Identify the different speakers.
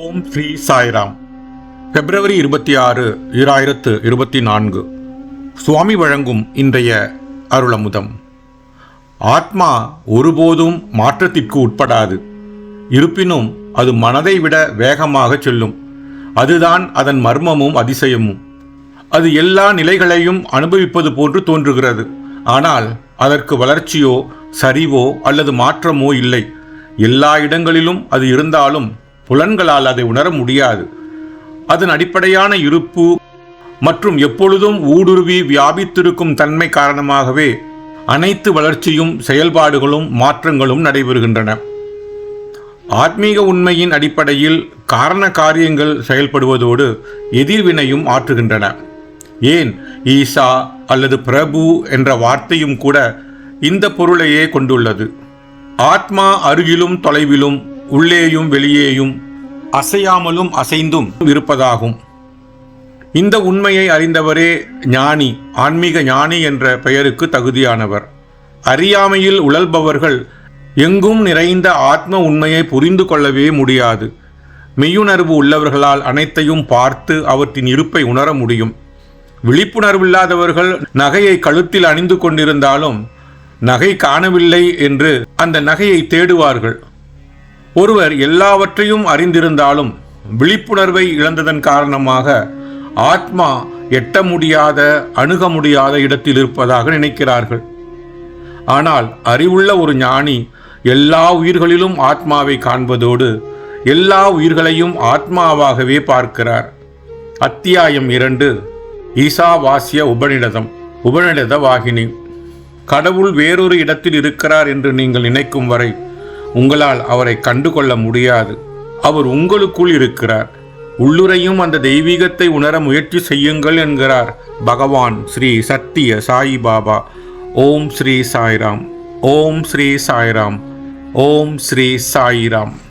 Speaker 1: ஓம் ஸ்ரீ சாய்ராம். பிப்ரவரி இருபத்தி ஆறு ஈராயிரத்து இருபத்தி நான்கு சுவாமி வழங்கும் இன்றைய அருளமுதம். ஆத்மா ஒருபோதும் மாற்றத்திற்கு உட்படாது. இருப்பினும் அது மனதை விட வேகமாக செல்லும். அதுதான் அதன் மர்மமும் அதிசயமும். அது எல்லா நிலைகளையும் அனுபவிப்பது போன்று தோன்றுகிறது. ஆனால் அதற்கு வளர்ச்சியோ சரிவோ அல்லது மாற்றமோ இல்லை. எல்லா இடங்களிலும் அது இருந்தாலும் புலன்களால் அதை உணர முடியாது. அதன் அடிப்படையான இருப்பு மற்றும் எப்பொழுதும் ஊடுருவி வியாபித்திருக்கும் தன்மை காரணமாகவே அனைத்து வளர்ச்சியும் செயல்பாடுகளும் மாற்றங்களும் நடைபெறுகின்றன. ஆத்மீக உண்மையின் அடிப்படையில் காரண காரியங்கள் செயல்படுவதோடு எதிர்வினையும் ஆற்றுகின்றன. ஏன் ஈசா அல்லது பிரபு என்ற வார்த்தையும் கூட இந்த பொருளையே கொண்டுள்ளது. ஆத்மா அருகிலும் தொலைவிலும் உள்ளேயும் வெளியேயும் அசையாமலும் அசைந்தும் இருப்பதாகும். இந்த உண்மையை அறிந்தவரே ஞானி ஆன்மீக ஞானி என்ற பெயருக்கு தகுதியானவர். அறியாமையில் உழல்பவர்கள் எங்கும் நிறைந்த ஆத்ம உண்மையை புரிந்து கொள்ளவே முடியாது. மெய்யுணர்வு உள்ளவர்களால் அனைத்தையும் பார்த்து அவற்றின் இருப்பை உணர முடியும். விழிப்புணர்வில்லாதவர்கள் நகையை கழுத்தில் அணிந்து கொண்டிருந்தாலும் நகை காணவில்லை என்று அந்த நகையை தேடுவார்கள். ஒருவர் எல்லாவற்றையும் அறிந்திருந்தாலும் விழிப்புணர்வை இழந்ததன் காரணமாக ஆத்மா எட்ட முடியாத அணுக முடியாத இடத்தில் இருப்பதாக நினைக்கிறார்கள். ஆனால் அறிவுள்ள ஒரு ஞானி எல்லா உயிர்களிலும் ஆத்மாவை காண்பதோடு எல்லா உயிர்களையும் ஆத்மாவாகவே பார்க்கிறார். அத்தியாயம் இரண்டு ஈசாவாசிய உபநிடதம் உபநிடத வாகினி கடவுள் வேறொரு இடத்தில் இருக்கிறார் என்று நீங்கள் நினைக்கும் வரை உங்களால் அவரை கண்டுகொள்ள முடியாது. அவர் உங்களுக்குள் இருக்கிறார். உள்ளுரையும் அந்த தெய்வீகத்தை உணர முயற்சி செய்யுங்கள் என்கிறார் பகவான் ஸ்ரீ சத்திய சாய் பாபா. ஓம் ஸ்ரீ சாய்ராம். ஓம் ஸ்ரீ சாய்ராம். ஓம் ஸ்ரீ சாய்ராம்.